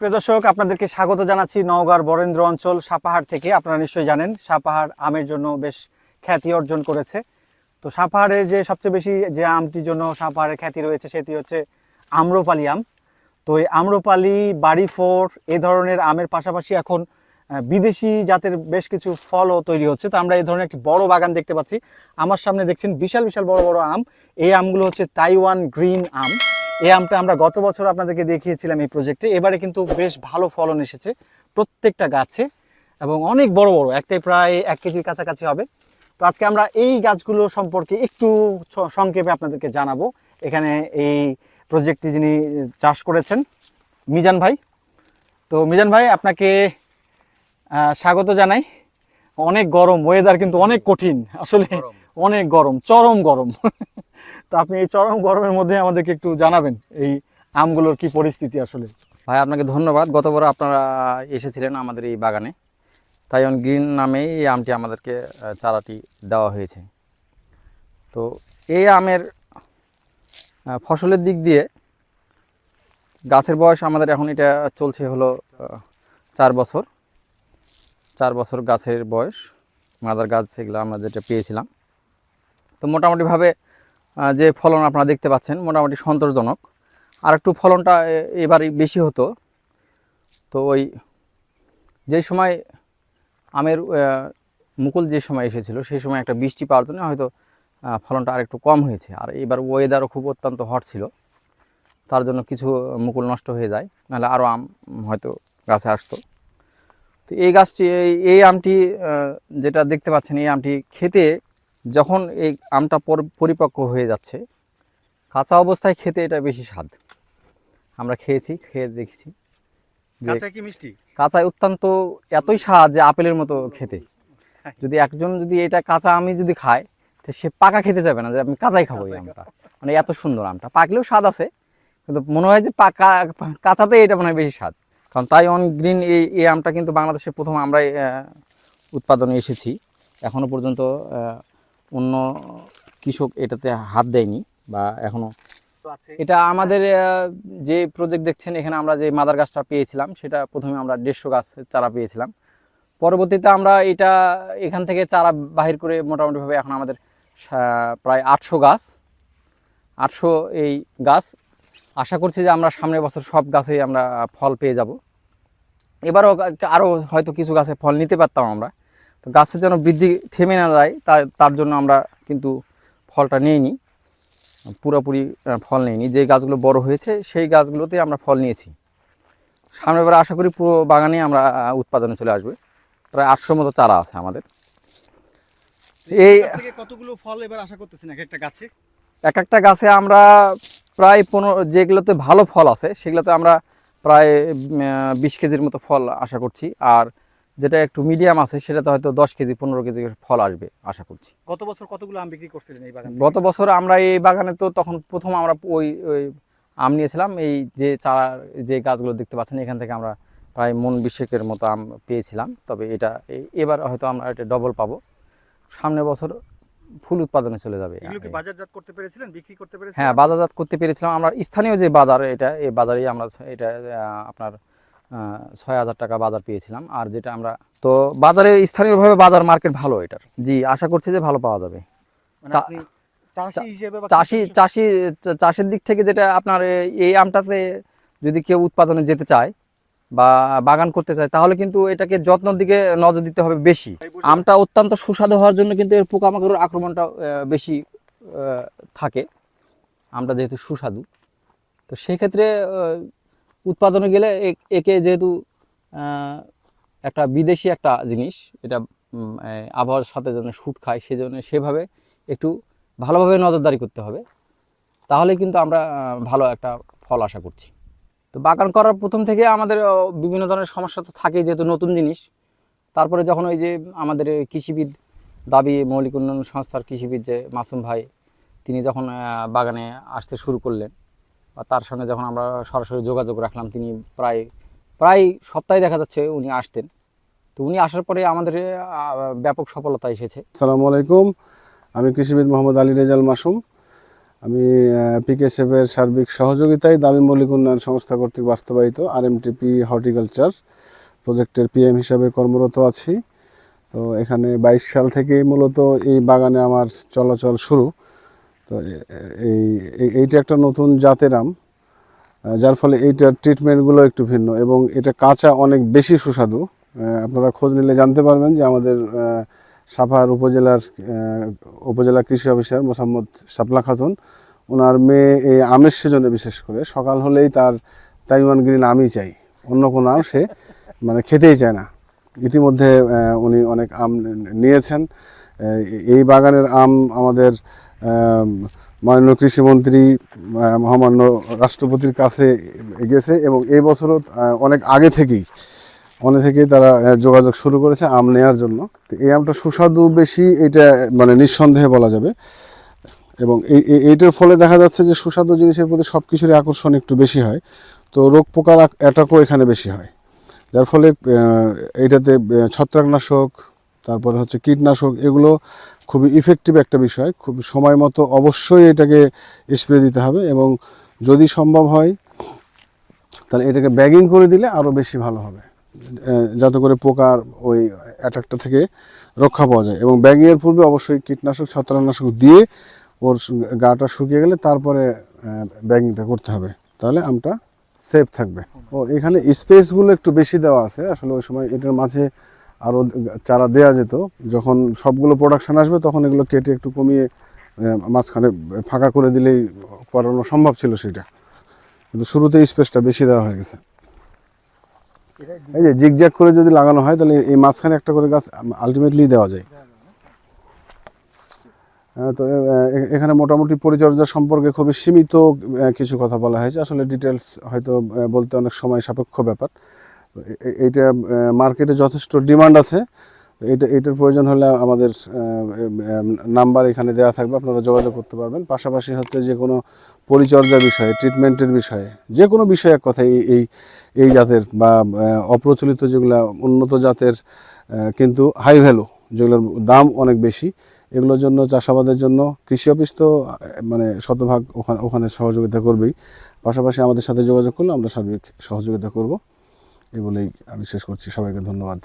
প্রিয় দর্শক, আপনাদেরকে স্বাগত জানাচ্ছি নওগাঁর বরেন্দ্র অঞ্চল সাপাহার থেকে। আপনারা নিশ্চয়ই জানেন সাপাহার আমের জন্য বেশ খ্যাতি অর্জন করেছে। তো সাপাহারের যে সবচেয়ে বেশি যে আমটির জন্য সাপাহারের খ্যাতি রয়েছে, সেটি হচ্ছে আম্রপালি আম। তো এই আম্রপালি বাড়ি ফোর এ ধরনের আমের পাশাপাশি এখন বিদেশি জাতের বেশ কিছু ফলও তৈরি হচ্ছে। তো আমরা এই ধরনের একটি বড় বাগান দেখতে পাচ্ছি। আমার সামনে দেখছেন বিশাল বিশাল বড় বড় আম। এই আমগুলো হচ্ছে তাইওয়ান গ্রিন আম। এই আমটা আমরা গত বছর আপনাদেরকে দেখিয়েছিলাম এই প্রজেক্টে এবারে কিন্তু বেশ ভালো ফলন এসেছে প্রত্যেকটা গাছে এবং অনেক বড় বড় একটাই প্রায় এক কেজির কাছাকাছি হবে। তো আজকে আমরা এই গাছগুলো সম্পর্কে একটু সংক্ষেপে আপনাদেরকে জানাব। এখানে এই প্রজেক্টটি যিনি চাষ করেছেন মিজান ভাই। তো মিজান ভাই আপনাকে স্বাগত জানাই। অনেক গরম ওয়েদার কিন্তু অনেক কঠিন। আসলে অনেক গরম চরম গরম। তো আপনি এই চরম গরমের মধ্যে আমাদেরকে একটু জানাবেন এই আমগুলোর কি পরিস্থিতি আসলে। ভাই, আপনাকে ধন্যবাদ। গতবার আপনারা এসেছিলেন আমাদের এই বাগানে। তাই অন গ্রিন নামেই এই আমটি আমাদেরকে চারাটি দেওয়া হয়েছে। তো এই আমের ফসলের দিক দিয়ে গাছের বয়স আমাদের এখন এটা চলছে হলো চার বছর। চার বছর গাছের বয়স। মাদার গাছ সেগুলো আমরা যেটা পেয়েছিলাম। তো মোটামুটিভাবে যে ফলন আপনারা দেখতে পাচ্ছেন, মোটামুটি সন্তোষজনক। আর একটু ফলনটা এ- এবারে বেশি হতো। তো ওই যে সময় আমের মুকুল যে সময় এসেছিল, সেই সময় একটা বৃষ্টি পাওয়ার জন্য হয়তো ফলনটা আর একটু কম হয়েছে। আর এবার ওয়েদারও খুব অত্যন্ত হট ছিল। তার জন্য কিছু মুকুল নষ্ট হয়ে যায়, নাহলে আরও আম হয়তো গাছে আসতো। তো এই গাছটি, এই আমটি যেটা দেখতে পাচ্ছেন, এই আমটি খেতে যখন এই আমটা পর- পরিপক্ক হয়ে যাচ্ছে কাঁচা অবস্থায় খেতে এটা বেশি স্বাদ। আমরা খেয়েছি খেয়ে দেখেছি কাঁচা কি মিষ্টি? কাঁচায় অত্যন্ত এতই স্বাদ যে আপেলের মতো খেতে। যদি একজন যদি এটা কাঁচা আমি যদি খায় তো সে পাকা খেতে যাবে না যে আমি কাঁচাই খাব এই আমটা। মানে এত সুন্দর আমটা। পাকলেও স্বাদ আছে কিন্তু মনে হয় যে পাকা কাঁচাতে এটা মনে হয় বেশি স্বাদ। কারণ তাই অন গ্রিন এই এই আমটা কিন্তু বাংলাদেশে প্রথম আমরা উৎপাদনে এসেছি। এখনও পর্যন্ত অন্য কৃষক এটাতে হাত দেয়নি বা এখনও। তো এটা আমাদের যে প্রজেক্ট দেখছেন এখানে আমরা যে মাদার গাছটা পেয়েছিলাম সেটা প্রথমে আমরা দেড়শো গাছ চারা পেয়েছিলাম। পরবর্তীতে আমরা এটা এখান থেকে চারা বাহির করে মোটামুটিভাবে এখন আমাদের প্রায় আটশো গাছ আটশো এই গাছ। আশা করছি যে আমরা সামনের বছর সব গাছেই আমরা ফল পেয়ে যাব। এবারও আরও হয়তো কিছু গাছে ফল নিতে পারতাম আমরা। তো গাছের যেন বৃদ্ধি থেমে না যায় তার তার জন্য আমরা কিন্তু ফলটা নিইনি। পুরোপুরি ফল নেয়নি যে গাছগুলো বড় হয়েছে সেই গাছগুলোতে আমরা ফল নিয়েছি। সামনের বার আশা করি পুরো বাগানে আমরা উৎপাদনে চলে আসবে। প্রায় আটশোর মতো চারা আছে আমাদের। এই কতগুলো ফল এবার আশা করতেছেন এক একটা গাছে? এক একটা গাছে আমরা প্রায় পনেরো যেগুলোতে ভালো ফল আছে সেগুলোতে আমরা প্রায় বিশ কেজির মতো ফল আশা করছি। আর যেটা একটু মিডিয়াম আছে সেটাতে হয়তো দশ কেজি পনেরো কেজি ফল আসবে আশা করছি। গত বছর কতগুলো আম বিক্রি করছিলেন এই বাগানে? গত বছর আমরা এই বাগানে তো তখন প্রথম আমরা ওই ওই আম নিয়েছিলাম। এই যে চারা যে গাছগুলো দেখতে পাচ্ছেন এখান থেকে আমরা প্রায় মন বিশেকের মতো আম পেয়েছিলাম। তবে এটা এবার হয়তো আমরা এটা ডবল পাবো। সামনের বছর ফুল উৎপাদনে চলে যাবে। বাজারজাত করতে পেরেছিলেন বিক্রি করতে পেরেছিলেন? হ্যাঁ বাজারজাত করতে পেরেছিলাম। আমরা স্থানীয় যে বাজার এটা এই বাজারেই আমরা এটা আপনার ছয় হাজার টাকা বাজার পেয়েছিলাম। আর যেটা আমরা তো বাজারে স্থানীয়ভাবে বাজার মার্কেট ভালো এটার। জি আশা করছি যে ভালো পাওয়া যাবে। মানে চাষি চাষি চাষের দিক থেকে যেটা আপনার এই আমটাতে যদি কেউ উৎপাদনে যেতে চায় বা বাগান করতে চায় তাহলে কিন্তু এটাকে যত্নের দিকে নজর দিতে হবে বেশি। আমটা অত্যন্ত সুস্বাদু হওয়ার জন্য কিন্তু এর পোকামাকড়ের আক্রমণটা বেশি আহ, থাকে। আমটা যেহেতু সুস্বাদু। তো সেক্ষেত্রে উৎপাদনে গেলে একে যেহেতু একটা বিদেশি একটা জিনিস, এটা আবহাওয়ার সাথে যেন শ্যুট খায়, সেজন্য সেভাবে একটু ভালোভাবে নজরদারি করতে হবে। তাহলে কিন্তু আমরা ভালো একটা ফল আশা করছি। তো বাগান করার প্রথম থেকে আমাদের বিভিন্ন ধরনের সমস্যা তো থাকেই যেহেতু নতুন জিনিস। তারপরে যখন ওই যে আমাদের কৃষিবিদ দাবি, মৌলিক উন্নয়ন সংস্থার কৃষিবিদ যে মাসুম ভাই, তিনি যখন বাগানে আসতে শুরু করলেন বা তার সঙ্গে যখন আমরা সরাসরি যোগাযোগ রাখলাম, তিনি প্রায় প্রায় সপ্তাহে দেখা যাচ্ছে উনি আসতেন। তো উনি আসার পরে আমাদের ব্যাপক সফলতা এসেছে। আসসালামু আলাইকুম। আমি কৃষিবিদ মোহাম্মদ আলী রেজাল মাসুম। আমি পিকেএসএফের সার্বিক সহযোগিতায় দাবি মৌলিক উন্নয়ন সংস্থা কর্তৃক বাস্তবায়িত আর আরএমটিপি হর্টিকালচার প্রজেক্টের পিএম হিসাবে কর্মরত আছি। তো এখানে বাইশ সাল থেকে মূলত এই বাগানে আমার চলাচল শুরু। তো এই এই- এইটা একটা নতুন জাতের আম যার ফলে এইটার ট্রিটমেন্টগুলো একটু ভিন্ন এবং এটা কাঁচা অনেক বেশি সুস্বাদু। আপনারা খোঁজ নিলে জানতে পারবেন যে আমাদের সাফার উপজেলার উপজেলা কৃষি অফিসার মোসাম্মদ শাপলা খাতুন ওনার মেয়ে এই আমের সেজনে বিশেষ করে। সকাল হলেই তার তাইওয়ান গ্রিন আমই চাই। অন্য কোনো আম সে মানে খেতেই চায় না। ইতিমধ্যে উনি অনেক আম নিয়েছেন। এই বাগানের আম আমাদের মাননীয় কৃষিমন্ত্রী মহামান্য রাষ্ট্রপতির কাছে গেছে এবং এই বছরও অনেক আগে থেকেই অনেক থেকেই তারা যোগাযোগ শুরু করেছে আম নেয়ার জন্য। এই আমটা সুস্বাদু বেশি, এটা মানে নিঃসন্দেহে বলা যাবে। এবং এই, এই- এইটার ফলে দেখা যাচ্ছে যে সুস্বাদু জিনিসের প্রতি সব কিছুরই আকর্ষণ একটু বেশি হয়। তো রোগ পোকার অ্যাটাকও এখানে বেশি হয়। যার ফলে এইটাতে ছত্রাকনাশক, তারপরে হচ্ছে কীটনাশক, এগুলো খুবই ইফেক্টিভ একটা বিষয়। খুব সময় মতো অবশ্যই এটাকে স্প্রে দিতে হবে এবং যদি সম্ভব হয়, তাহলে এটাকে ব্যাগিং করে দিলে আরও বেশি ভালো হবে। যাতে করে পোকার ওই অ্যাটাকটা থেকে রক্ষা পাওয়া যায়। এবং ব্যাগিংয়ের পূর্বে অবশ্যই কীটনাশক, ছত্রাকনাশক দিয়ে ওর গাটা শুকিয়ে গেলে তারপরে ব্যাগিংটা করতে হবে। তাহলে আমটা সেফ থাকবে। ও, এখানে স্পেসগুলো একটু বেশি দেওয়া আছে। আসলে ওই সময় এটার মাঝে আরও চারা দেওয়া যেত, যখন সবগুলো প্রোডাকশন আসবে তখন এগুলো কেটে একটু কমিয়ে মাঝখানে ফাঁকা করে দিলেই করানো সম্ভব ছিল সেটা। কিন্তু শুরুতে স্পেসটা বেশি দেওয়া হয়ে গেছে। এই যে জিগজ্যাগ করে যদি লাগানো হয়, তাহলে এই মাঝখানে একটা করে গাছ আলটিমেটলি দেওয়া যায়। তো এখানে মোটামুটি পরিচর্যা সম্পর্কে খুবই সীমিত কিছু কথা বলা হয়েছে। আসলে ডিটেলস হয়তো বলতে অনেক সময় সাপেক্ষ ব্যাপার। তো এ- এ- এইটা মার্কেটে যথেষ্ট ডিমান্ড আছে। এটা এটার প্রয়োজন হলে আমাদের নাম্বার এখানে দেওয়া থাকবে, আপনারা যোগাযোগ করতে পারবেন। পাশাপাশি হচ্ছে যে কোনো পরিচর্যা বিষয়ে ট্রিটমেন্টের বিষয়ে, যে কোনো বিষয়ে এক কথা এই এই এই জাতের বা অপ্রচলিত যেগুলা উন্নত জাতের কিন্তু হাই ভ্যালু যেগুলোর দাম অনেক বেশি, এগুলোর জন্য, চাষাবাদের জন্য কৃষি অফিস তো মানে শতভাগ ওখানে ওখানে সহযোগিতা করবেই। পাশাপাশি আমাদের সাথে যোগাযোগ করলে আমরা সার্বিক সহযোগিতা করব। এই বলেই আমি শেষ করছি। সবাইকে ধন্যবাদ।